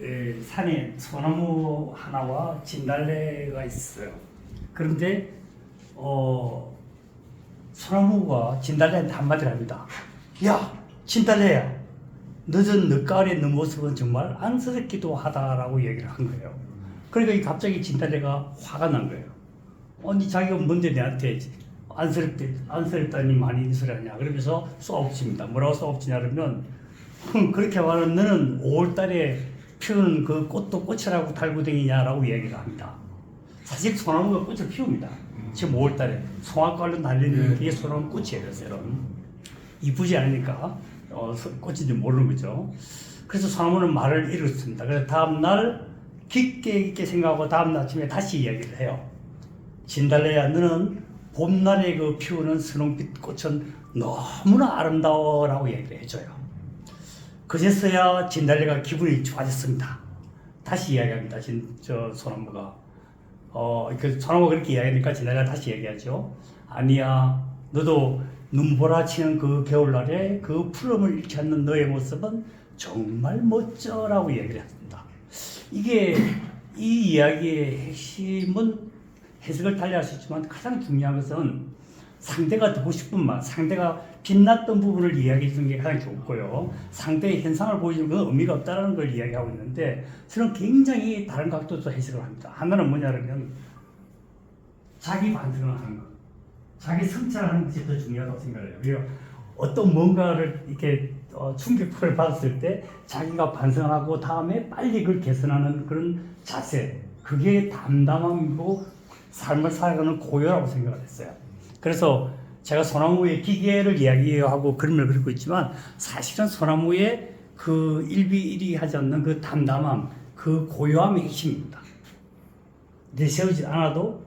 에, 산에 소나무 하나와 진달래가 있어요. 그런데 어, 소나무가 진달래한테 한마디를 합니다. 야, 진달래야, 늦은 늦가을의 너 모습은 정말 안쓰럽기도 하다라고 얘기를 한 거예요. 그러니까 이 갑자기 진달래가 화가 난 거예요. 아니 자기가 뭔데 내한테 안쓰럽대 안쓰럽다니 많이 인수하냐 그러면서 쏘아붙입니다. 뭐라고 쏘아붙이냐 그러면 흠, 그렇게 말하면 너는 5월달에 피우는 그 꽃도 꽃이라고 달고 다니냐라고 얘기를 합니다. 사실 소나무가 꽃을 피웁니다. 지금 5월달에 송화가을로 날리는 이게 소나무 꽃이에요, 세럼. 이쁘지 않으니까 어, 서- 꽃인지 모르는 거죠. 그래서 소나무는 말을 잃었습니다. 그래서 다음 날 깊게 깊게 생각하고 다음 날 아침에 다시 이야기를 해요. 진달래야 너는 봄날에 그 피우는 선홍빛 꽃은 너무나 아름다워라고 얘기를 해줘요. 그제서야 진달래가 기분이 좋아졌습니다. 다시 이야기합니다. 진, 저 소나무가 어, 그 소나무가 그렇게 이야기하니까 진달래가 다시 얘기하죠. 아니야, 너도 눈보라치는 그 겨울날에 그 푸름을 잃지 않는 너의 모습은 정말 멋져라고 얘기를 했습니다. 이게 이 이야기의 핵심은 해석을 달리 할 수 있지만 가장 중요한 것은 상대가 듣고 싶은 말, 상대가 빛났던 부분을 이야기해 주는 게 가장 좋고요. 상대의 현상을 보여주는 건 의미가 없다는 걸 이야기하고 있는데 저는 굉장히 다른 각도에서 해석을 합니다. 하나는 뭐냐면 자기 반성을 하는 것, 자기 성찰을 하는 것이 더 중요하다고 생각을 해요. 왜요? 어떤 뭔가를 이렇게 어, 충격을 받았을 때 자기가 반성을 하고 다음에 빨리 그걸 개선하는 그런 자세, 그게 담담함이고 삶을 살아가는 고요라고 생각을 했어요. 그래서 제가 소나무의 기계를 이야기하고 그림을 그리고 있지만 사실은 소나무의 그 일비일비하지 않는 그 담담함, 그 고요함이 핵심입니다. 내세우지 않아도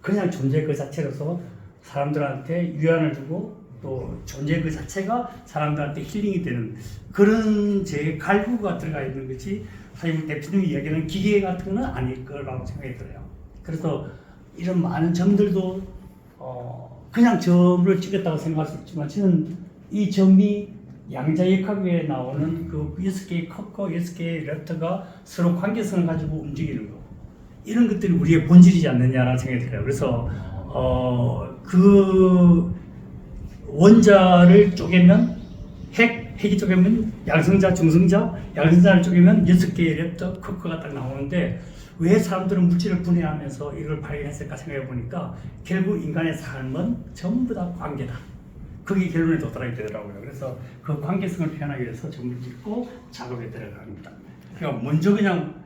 그냥 존재 그 자체로서 사람들한테 위안을 주고 또 존재 그 자체가 사람들한테 힐링이 되는 그런 제 갈구가 들어가 있는 거지 사실 대표님이 이야기하는 기계 같은 건 아닐 거라고 생각이 들어요. 그래서 이런 많은 점들도 어 그냥 점을 찍었다고 생각할 수 있지만 저는 이 점이 양자역학에 나오는 그 여섯 개의 컵과 여섯 개의 랩터가 서로 관계성을 가지고 움직이는 거 이런 것들이 우리의 본질이지 않느냐라는 생각이 들어요. 그래서 어 그 원자를 쪼개면 핵, 핵이 쪼개면 양성자, 중성자, 양성자를 쪼개면 여섯 개의 랩터, 커커가 딱 나오는데 왜 사람들은 물질을 분해하면서 이걸 발견했을까 생각해 보니까 결국 인간의 삶은 전부 다 관계다. 그게 결론에 도달하게 되더라고요. 그래서 그 관계성을 표현하기 위해서 점을 찍고 작업에 들어갑니다. 그러니까 먼저 그냥